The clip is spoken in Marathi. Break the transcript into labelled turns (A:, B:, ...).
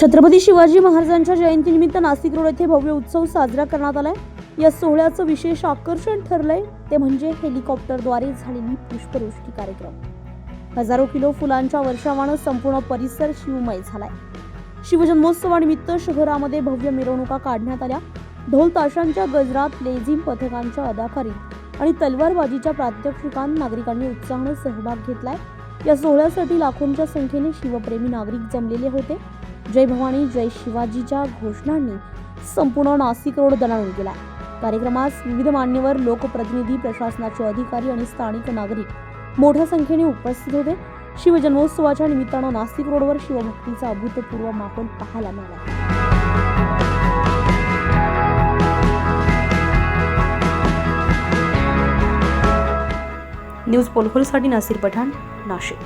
A: छत्रपती शिवाजी महाराजांच्या जयंतीनिमित्त नाशिक रोड येथे भव्य उत्सव साजरा करण्यात आलाय. या सोहळ्याचं विशेष आकर्षण ठरलंय. ते म्हणजे हेलिकॉप्टरद्वारे झालेली पुष्पवृष्टी कार्यक्रम. हजारो किलो फुलांच्या वर्षावानं संपूर्ण परिसर शिवमय झालाय. शिवजन्मोत्सवानिमित्त शहरामध्ये भव्य मिरवणुका काढण्यात आल्या. ढोल ताशांच्या गजरात लेझिम पथकांच्या अदाकारीत आणि तलवारबाजीच्या प्रात्यक्षिकांत नागरिकांनी उत्साहानं सहभाग घेतलाय. या सोहळ्यासाठी लाखोंच्या संख्येने शिवप्रेमी नागरिक जमलेले होते. जय भवानी जय शिवाजीच्या घोषणांनी संपूर्ण नाशिक रोड दणाणून गेला कार्यक्रमास विविध मान्यवर लोकप्रतिनिधी प्रशासनाचे अधिकारी आणि स्थानिक नागरिक मोठ्या संख्येने उपस्थित होते. शिवजन्मोत्सवाच्या निमित्तानं नाशिक रोडवर शिवभक्तीचा अभूतपूर्व माहोल पाहायला मिळाला. न्यूज पोलखोलसाठी नासिर पठाण नाशिक.